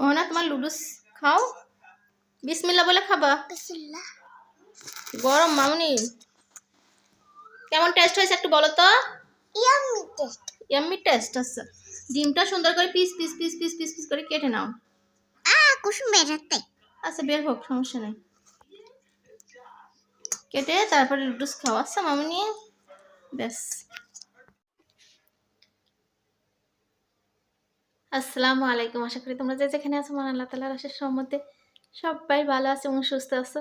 মোহনা তোমার লুডুস খাও? বিসমিল্লা বলে খাবা। গরম মামুনি। কেমন টেস্ট হয়েছে একটু বলো তো? ইয়াম্মি টেস্ট আছে ডিমটা সুন্দর করে piece piece piece piece piece piece করে কেটে নাও। আ কুসুম বেরাতে আচ্ছা বের হোক সমস্যা নেই। কেটে তারপরে লুডুস খাও। আচ্ছা মামনি। ব্যাস। আসসালামু আলাইকুম। আশা করি তোমরা যে যেখানে আছো, মহান আল্লাহ তালার আশের সম্মতে সবাই ভালো আছে এবং সুস্থ আছো।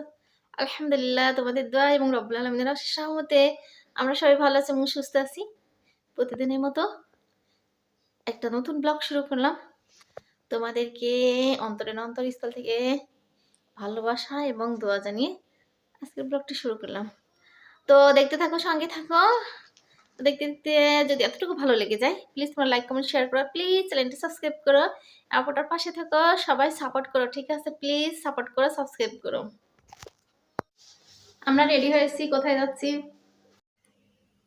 আলহামদুলিল্লাহ, তোমাদের দোয়া এবং রব্বুল আলমিনের আশের সহমতে আমরা সবাই ভালো আছি এবং সুস্থ আছি। প্রতিদিনের মতো একটা নতুন ব্লগ শুরু করলাম। তোমাদেরকে অন্তরের অন্তরস্থল থেকে ভালোবাসা এবং দোয়া জানিয়ে আজকের ব্লগটি শুরু করলাম। তো দেখতে থাকো, সঙ্গে থাকো। দেখতে দেখতে যদি এতটুকু ভালো লেগে যায় প্লিজ তোমার লাইক কমেন্ট শেয়ার করো। প্লিজ চ্যানেলটি সাবস্ক্রাইব করো। আর পাশে থাকো। সবাই সাপোর্ট করো ঠিক আছে? প্লিজ সাপোর্ট করো সাবস্ক্রাইব করো। আমরা রেডি হয়েছি। কোথায় যাচ্ছি?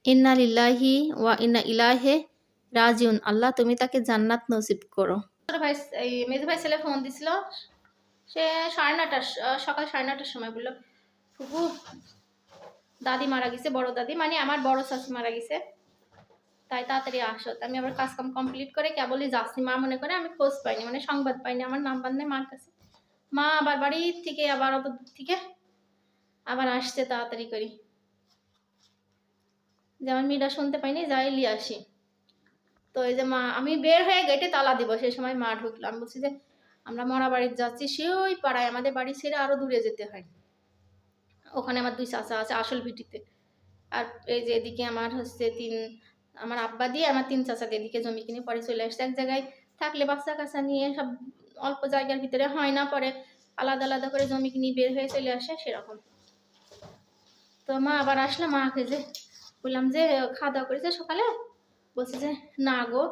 ইন্না লিল্লাহি ওয়া ইন্না ইলাহে রাজিউন। আল্লাহ তুমি তাকে জান্নাত নসিব করো। ভাই এই মেজু ভাই ছেলে ফোন দিছিল। সে সাড়ে নটার সকাল সাড়ে নটার সময় বলল ফুপু দাদি মারা গেছে, বড় দাদি। মানে আমার বড় শাশু মারা গেছে। তাই তাড়াতাড়ি আসো। আমি আবার কাজকাম কমপ্লিট করে কেবলই যাচ্ছি। মা মনে করে আমি খোঁজ পাইনি মানে সংবাদ পাইনি। আমার নাম্বার নেই মার কাছে। মা আবার বাড়ির থেকে, আবার অত থেকে আবার আসছে তাড়াতাড়ি করি। যে আমার মেয়েটা শুনতে পাইনি, যাই লিয়ে আসি। তো এই যে মা, আমি বের হয়ে গেটে তালা দিব। সেই সময় মা ঢুকলো। আমি বলছি যে, আমরা মরা বাড়িতে যাচ্ছি। সে ওই পাড়ায় আমাদের বাড়ি ছেড়ে আরও দূরে যেতে হয়। ওখানে আমার দুই চাচা আছে আসল ভিটিতে। আর এই যে এদিকে আমার হচ্ছে তিন, আমার আব্বা দিয়ে আমার তিন চাচা এদিকে জমি কিনে পরে চলে আসছে। এক জায়গায় থাকলে বাচ্চা কাচ্চা নিয়ে সব অল্প জায়গার ভিতরে হয় না, পরে আলাদা আলাদা করে জমি কিনে বের হয়ে চলে আসে সেরকম। তো মা আবার আসলে মাকে যে, বললাম যে খাওয়া দাওয়া করেছে সকালে? বলছে যে না গো,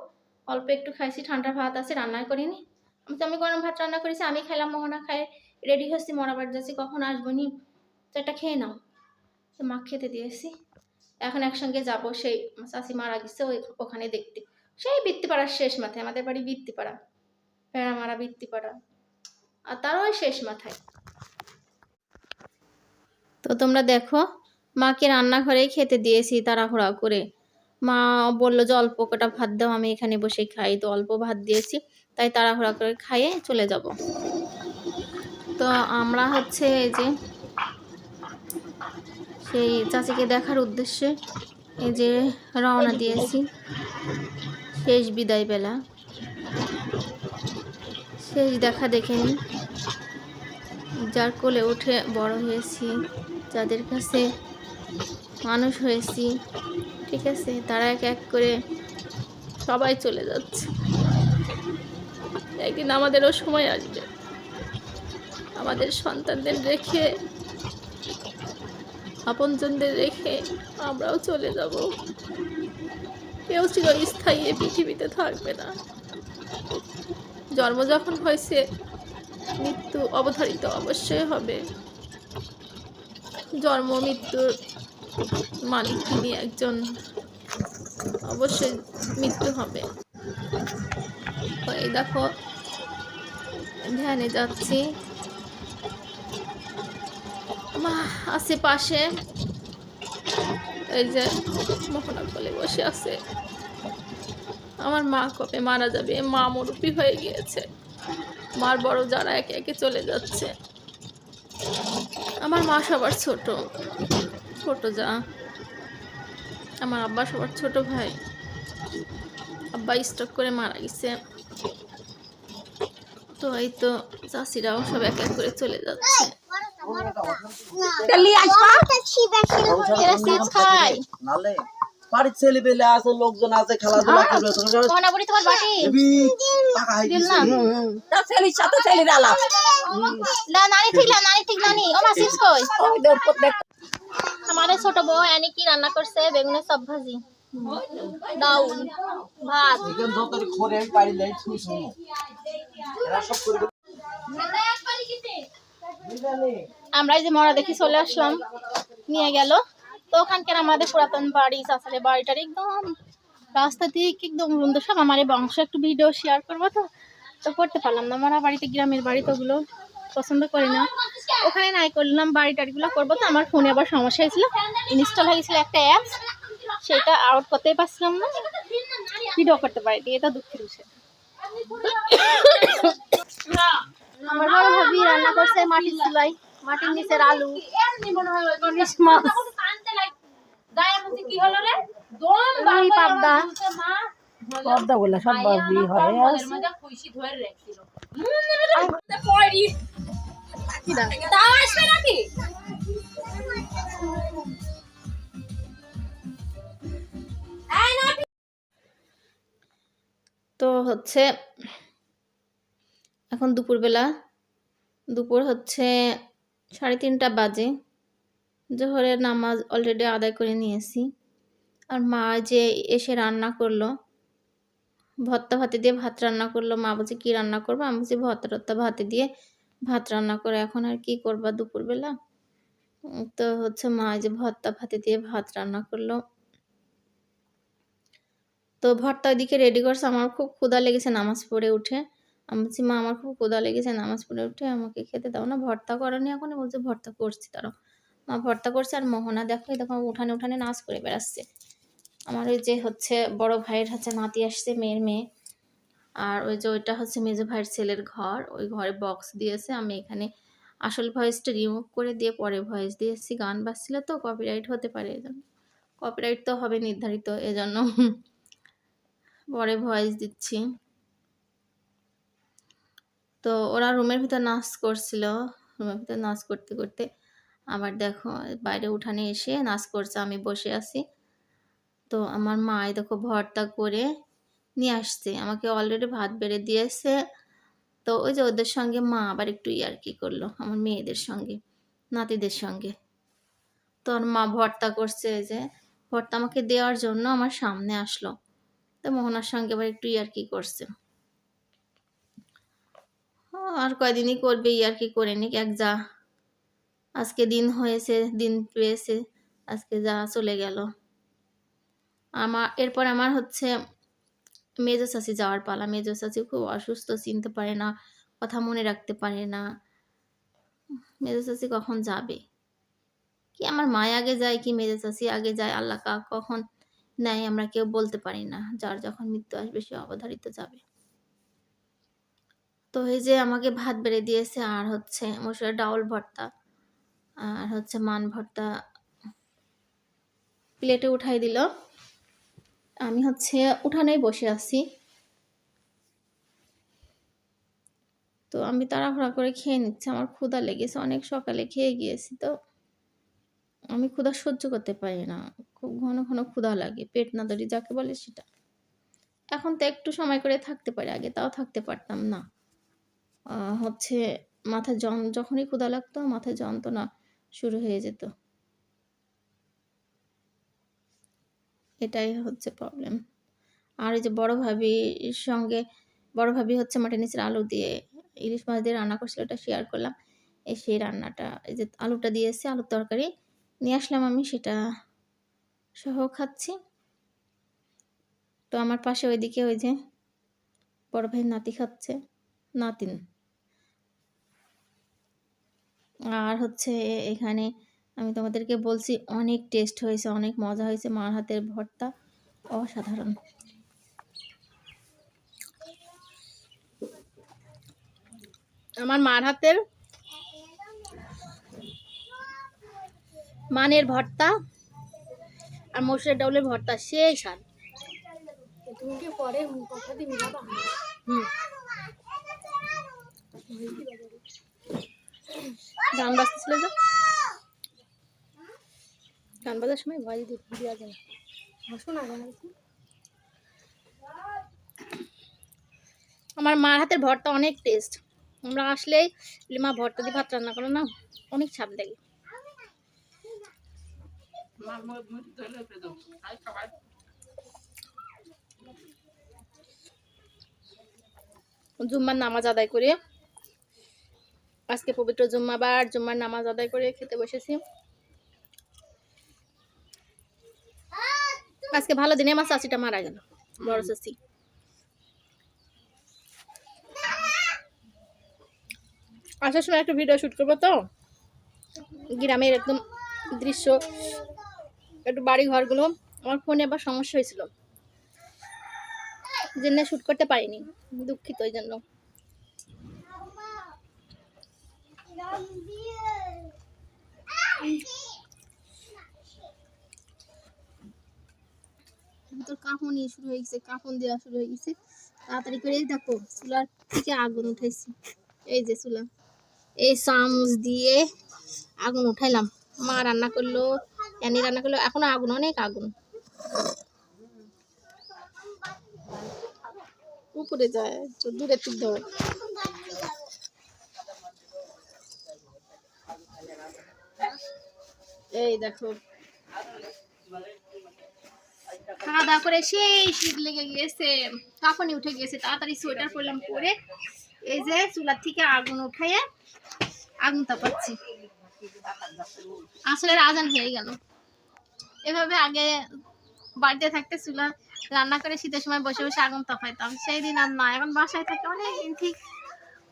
অল্প একটু খাইছি, ঠান্ডা ভাত আছে রান্না করিনি। আমি তো আমি গরম ভাত রান্না করেছি, আমি খাইলাম, মোহনা খাই রেডি হচ্ছি মরাবার যাচ্ছি, কখন আসব নি? তো এটা খেয়ে নাও। তো মা খেতে দিয়েছি। এখন একসঙ্গে যাব, সেই চাষি মারা গেছে ওখানে দেখতে। সেই বৃত্তিপাড়ার শেষ মাথায়, আমাদের বাড়ি বৃত্তিপাড়া। ভেড়ামারা বৃত্তিপাড়া। আর তারও ওই শেষ মাথায়। তো তোমরা দেখো, মাকে রান্নাঘরেই খেতে দিয়েছি তাড়াহুড়া করে। মা বলল, যে অল্প কটা ভাত দাও, আমি এখানে বসে খাই। তো অল্প ভাত দিয়েছি, তাই তাড়াহুড়া করে খাইয়ে চলে যাব। তো আমরা হচ্ছে এই যে সেই চাচিকে দেখার উদ্দেশ্যে এই যে রওনা দিয়েছি। শেষ বিদায় বেলা। শেষ দেখা দেখে দেখেনি যার কোলে উঠে বড় হয়েছি, যাদের কাছে মানুষ হয়েছি, ঠিক আছে? তারা এক এক করে সবাই চলে যাচ্ছে। একদিন আমাদেরও সময় আসবে। আমাদের সন্তানদের রেখে আপনজনদের রেখে আমরাও চলে যাব। কেউ চিরস্থায়ী এ পৃথিবীতে থাকবে না। জন্ম যখন হয়েছে, মৃত্যু অবধারিত অবশ্যই হবে। জন্ম, মৃত্যুর মালিক তিনি একজন, অবশ্যই মৃত্যু হবে। এই দেখো, ধ্যানে যাচ্ছি। আছে পাশে। এই যে মোহনা কোলে বসে আছে। আমার মা কবে মারা যাবে? মা মুরব্বী হয়ে গিয়েছে। মার বড় যারা একে একে চলে যাচ্ছে। আমার মা সবার ছোট। ছোট যা। আমার আব্বা সবার ছোট ভাই। আব্বা স্ট্রোক করে মারা গেছে। তো এই তো চাষিরাও সব এক এক করে চলে যাচ্ছে। বাড়ির ছেলে পেলে আছে লোকজন আছে খেলাধুলা করবে তোমার বাটি টাকা হাই দিল না না ঠিক না ঠিক নানি ও মা চিপস কই আমাদের ছোট বউ, এনে কি রান্না করছে? বেগুনের সব ভাজি। ডাউল, ভাত। আমরা এই যে মরা দেখি চলে আসলাম, নিয়ে গেল। তো ওখানকার আমাদের পুরাতন বাড়ি, চাচারে বাড়িটার একদম রাস্তা দিক, একদম বন্ধু সব। আমার এই বংশ, একটু ভিডিও শেয়ার করব তো। তো করতে পারলাম না। আমার বাড়িতে, গ্রামের বাড়ি তো ওগুলো পছন্দ করি না। ওখানে নাই করলাম, বাড়ি টাড়িগুলো করব তো। আমার ফোনে আবার সমস্যা হয়েছিল। ইনস্টল হয়ে গেছিল একটা অ্যাপস সেটা আউট করতেই পারছিলাম না। ভিডিও করতে পারি এটা দুঃখের বিষয়। আমার বড় ভাবি রান্না করছে মাটির চুলাই মাটির নিচের আলু ইলিশ মাছ। রুই পাবদা। বলে সব বাবি হয় তো হচ্ছে এখন দুপুরবেলা। দুপুর হচ্ছে সাড়ে তিনটা বাজে। জোহরের নামাজ অলরেডি আদায় করে নিয়েছি। আর মা যে এসে রান্না করল, ভর্তা ভাতে দিয়ে ভাত রান্না করল, মা বলছে, কী রান্না করব? আমি বলছি, ভর্তা টত্তা ভাতে দিয়ে ভাত রান্না করে এখন আর কি করবা দুপুরবেলা? তো হচ্ছে মা যে ভর্তা ভাতে দিয়ে ভাত রান্না করল। তো ভর্তা ওইদিকে রেডি করছে। আমার খুব ক্ষুধা লেগেছে নামাজ পড়ে উঠে। আমি বলছি, মা, আমার খুব কোদা লেগেছে, নামাজ পড়ে উঠে আমাকে খেতে দাও। না, ভর্তা করনি এখন বলছে, ভর্তা করছি তারও মা, ভর্তা করছে আর মোহনা দেখো দেখো, উঠানে উঠানে নাচ করে বেড়াচ্ছে। আমার ওই যে হচ্ছে বড় ভাইয়ের হচ্ছে নাতি আসছে, মেয়ের মেয়ে। আর ওই যে ওইটা হচ্ছে মেজো ভাইয়ের ছেলের ঘর, ওই ঘরে বক্স দিয়েছে। আমি এখানে আসল ভয়েসটা রিমুভ করে দিয়ে পরে ভয়েস দিয়েছি। গান বাজছিল তো কপিরাইট হতে পারে এজন্য। কপিরাইট তো হবে নির্ধারিত, এজন্য পরে ভয়েস দিচ্ছি। তো ওরা রুমের ভিতর নাচ করছিল। রুমের ভিতর নাচ করতে করতে আবার দেখো বাইরে উঠানে এসে নাচ করছে, আমি বসে আছি। তো আমার মা দেখো ভর্তা করে নিয়ে আসছে, আমাকে অলরেডি ভাত বেড়ে দিয়েছে। তো ওই যে ওদের সঙ্গে মা আবার একটু ইয়ার্কি করল, আমার মেয়েদের সঙ্গে, নাতিদের সঙ্গে। তো ওর মা ভর্তা করছে যে, ভর্তা আমাকে দেওয়ার জন্য আমার সামনে আসলো। তো মোহনার সঙ্গে আবার একটু ইয়ার্কি করছে। আর কয়দিনই করবে আর কি করে নিক, এক যা। আজকে দিন হয়েছে, দিন পেয়েছে, আজকে যা চলে গেল। আমার, এরপর আমার হচ্ছে মেজো চাচি যাওয়ার পালা। মেজো চাচি খুব অসুস্থ, চিনতে পারে না, কথা মনে রাখতে পারে না। মেজো চাচি কখন যাবে? কি আমার মায় আগে যায়, কি মেজো চাচি আগে যায়, আল্লাহ কা, কখন নেয় আমরা কেউ বলতে পারি না। যার যখন মৃত্যু আসবে, সে অবধারিত যাবে। তো এই যে আমাকে ভাত বেড়ে দিয়েছে, আর হচ্ছে মসুরের ডাউল ভর্তা, আর হচ্ছে মান ভর্তা প্লেটে উঠাই দিল। আমি হচ্ছে উঠানেই বসে আছি। তো আমি তাড়াহুড়া করে খেয়ে নিচ্ছি। আমার ক্ষুধা লেগেছে, অনেক সকালে খেয়ে গিয়েছি তো। আমি ক্ষুধা সহ্য করতে পারি না। খুব ঘন ঘন ক্ষুধা লাগে, পেট না ধরি, যাকে বলে সেটা। এখন তো একটু সময় করে থাকতে পারি, আগে তাও থাকতে পারতাম না। হচ্ছে মাথায় জন যখনই ক্ষুধা লাগতো মাথায় যন্ত্রণা শুরু হয়ে যেত। এটাই হচ্ছে প্রবলেম আর এই যে বড় ভাবির সঙ্গে, বড় ভাবি হচ্ছে মাটির নিচের আলু দিয়ে ইলিশ মাছ দিয়ে রান্না করছিল, ওটা শেয়ার করলাম। এই সেই রান্নাটা, এই যে আলুটা দিয়েছে আলুর তরকারি নিয়ে আসলাম আমি, সেটা সহ খাচ্ছি। তো আমার পাশে ওইদিকে ওই যে বড় ভাই নাতি খাচ্ছে, নাতিন। আর হচ্ছে এখানে আমি তোমাদেরকে বলছি অনেক টেস্ট হয়েছে অনেক মজা হয়েছে মার হাতের ভর্তা। অসাধারণ। আমার মার হাতের মানের ভর্তা আর মসুরের ডাউলের ভর্তা সেই স্বাদ। হুম। গান বাজতেছিল যে। গান বাজার সময় ভয় দিয়ে দেওয়া যায় আমার মার হাতের ভর্তা অনেক টেস্ট আমরা আসলেই মা ভর্তা দিয়ে ভাত রান্না করো না, অনেক স্বাদ লাগে জুম্মার নামাজ আদায় করে আজকে পবিত্র জুম্মাবার জুম্মার নামাজ আদায় করে খেতে বসেছি। আজকে ভালো দিনে আমার চাচিটা মারা গেল, বড় চাচি। আসার সময় একটা ভিডিও শ্যুট করব তো? গ্রামের একদম দৃশ্য, একটু বাড়ি ঘরগুলো আমার ফোনে আবার সমস্যা হয়েছিল। জন্য শ্যুট করতে পারিনি, দুঃখিত ওই জন্য। তোর কাঁপুনি শুরু হয়ে গেছে, কাঁপন দেওয়া শুরু হয়ে গেছে। তাড়াতাড়ি করে দেখো, চুলার থেকে আগুন উঠাইছি। এই যে চুলা। এই চামচ দিয়ে আগুন উঠাইলাম। মা রান্না করল এনি রান্না করল, এখনও আগুন, অনেক আগুন। উপরে যায় দূরে তুলতে হয়। এই দেখো। খাওয়া দাওয়া করে সেই শীত লেগে গিয়েছে। কাঁপানি উঠে গিয়েছে। তাড়াতাড়ি সোয়েটার পরলাম, পরে এই যে চুলার থেকে আগুন উঠাইয়ে আগুন তাপাচ্ছি। আসলে আজান হয়ে গেল। এভাবে আগে বাড়িতে থাকতে চুলা রান্না করে শীতের সময় বসে বসে আগুন তাপাইতাম। সেই দিন আর না, এখন বাসায় থাকে অনেক ঠিক।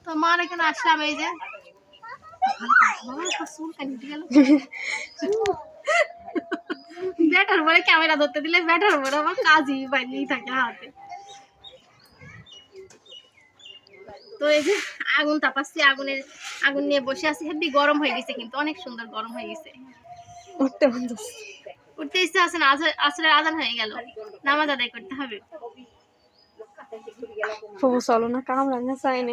তো মার এখানে আসলাম এই যে হালকা চুলকানি উঠে গেল ব্যাটার উপরে ক্যামেরা ধরতে দিলে ব্যাটার উপরে আমার কাজই বাইরেই থাকে হাতে। তো এই যে আগুন তাপাচ্ছি আগুনের আগুন নিয়ে বসে আছি। হেবি গরম হয়ে গেছে কিন্তু অনেক সুন্দর গরম হয়ে গেছে। উঠতে বন্ধ উঠতে ইচ্ছে আছে না আসলে আজান হয়ে গেল। নামাজ আদায় করতে হবে। চলো না কাম রান্না চাই না।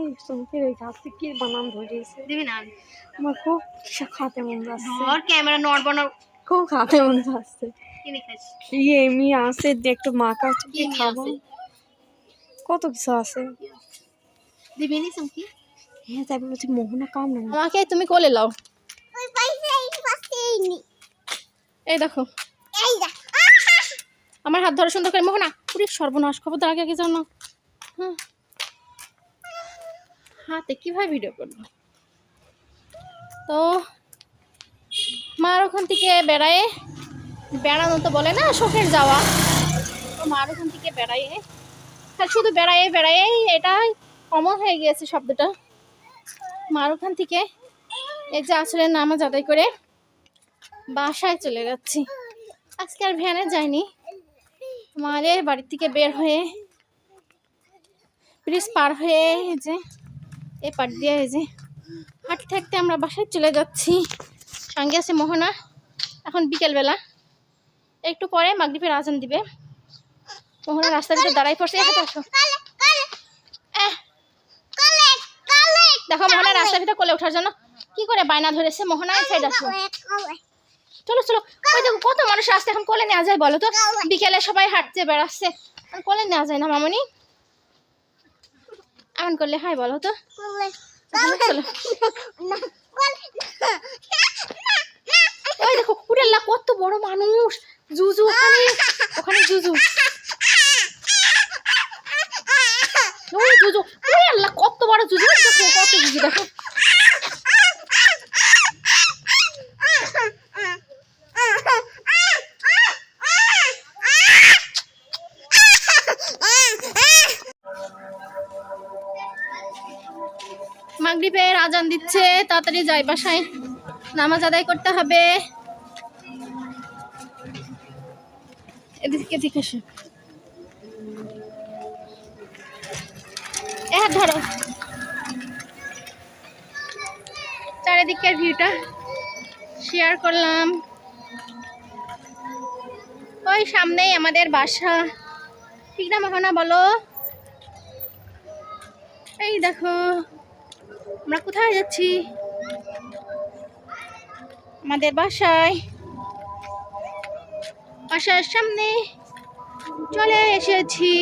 এই সুমকির ওই গাছে কি বানান ধরেছে? দিবি না। আমার খুব খাতে মন যাচ্ছে। ধর ক্যামেরা নড়বো না খুব খাতে মন যাচ্ছে। কি এমনি আছে যে একটু মাখা খাব? কত কিছু আছে। দিবি নি হ্যাঁ তাই বলছি মোহনা কাম না। আমাকে তুমি কোলে লাও। ওই এই এই দেখো। এই আমার হাত ধরে সুন্দর করে মোহনা। পুরি সর্বনাশ খবর আগে আগে জানো হ্যাঁ। হাতে কীভাবে ভিডিও করব তো, মার ওখান থেকে বেড়ায়, বেড়ানো তো বলে না, শখের যাওয়া। তো মার ওখান থেকে বেড়ায় হ্যাঁ শুধু বেড়ায় বেড়ায় এটাই কমন হয়ে গিয়েছে শব্দটা। মার ওখান থেকে এই যে আসলে নামাজ আদায় করে বাসায় চলে যাচ্ছি। আজকে আর ভ্যানে যাইনি। মারে বাড়ির থেকে বের হয়ে, ব্রিজ পার হয়ে যে এই পাট দিয়ে যে হাঁটতে হাঁটতে আমরা বাসায় চলে যাচ্ছি। সঙ্গে আছে মোহনা। এখন বিকেলবেলা। একটু পরে মাগরীবের আজান দিবে। মোহনা রাস্তার ভিতরে দাঁড়াই পড়ছে। হাতে আসো। দেখো মোহনা রাস্তার ভিতরে কোলে ওঠার জন্য কি করে বায়না ধরেছে। মোহনা সাইড আসো। চলো চলো। ওই দেখো কত মানুষ আসতে এখন কোলে নেওয়া যায় বলো তো? বিকেলে সবাই হাঁটছে বেড়াচ্ছে। কোলে নেওয়া যায় না, মামনি? এমন করলে হাই বলো তো? ওই দেখো কুড়েল্লা কত বড় মানুষ। জুজু ওখানে ওখানে জুজু। ওই জুজু আল্লাহ কত বড় জুজু। দেখো কত জুজু দেখো। আজান দিচ্ছে, তাড়াতাড়ি যাই বাসায়। নামাজ আদায় করতে হবে। এদিকে হাত ধরো। চারিদিকের ভিউটা শেয়ার করলাম। ওই সামনেই আমাদের বাসা। ঠিক না মোহনা, বলো। এই দেখো। আমরা কোথায় যাচ্ছি? আমাদের বাসায়। বাসার সামনে চলে এসেছি।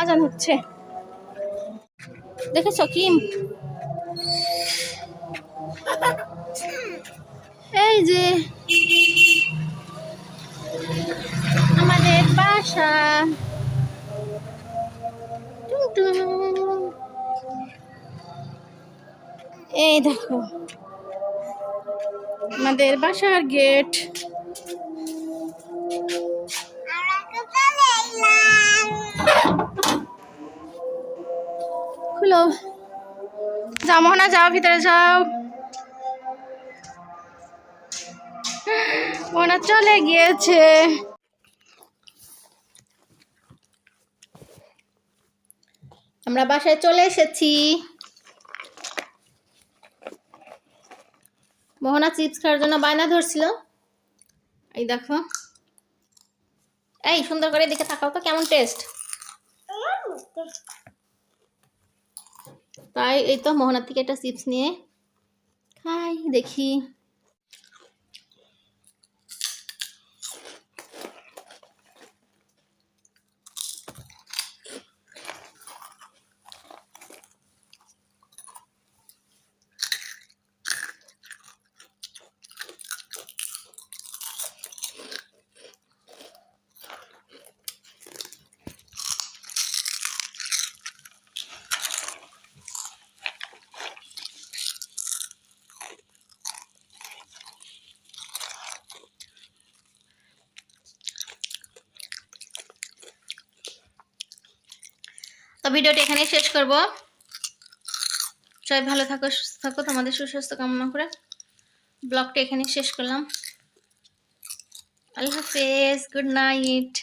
আজান হচ্ছে। দেখেছ কি এই যে আমাদের বাসা। টুনটুন। এই দেখো। আমাদের বাসার গেট। খুলো। যাও মোহনা যাও, ভিতরে যাও। মোহনা চলে গিয়েছে। আমরা বাসায় চলে এসেছি। মোহনা চিপস খাওয়ার জন্য বায়না ধরছিল। এই দেখো। এই, সুন্দর করে দেখে তাকাও তো, কেমন টেস্ট তাই এই তো মোহনার থেকে একটা চিপস নিয়ে খাই, দেখি। তো ভিডিওটি এখানেই শেষ করব। সবাই ভালো থাকো, সুস্থ থাকো, তোমাদের সুস্বাস্থ্য কামনা করে ব্লগটা এখানেই শেষ করলাম। আল্লাহ হাফেজ, গুড নাইট।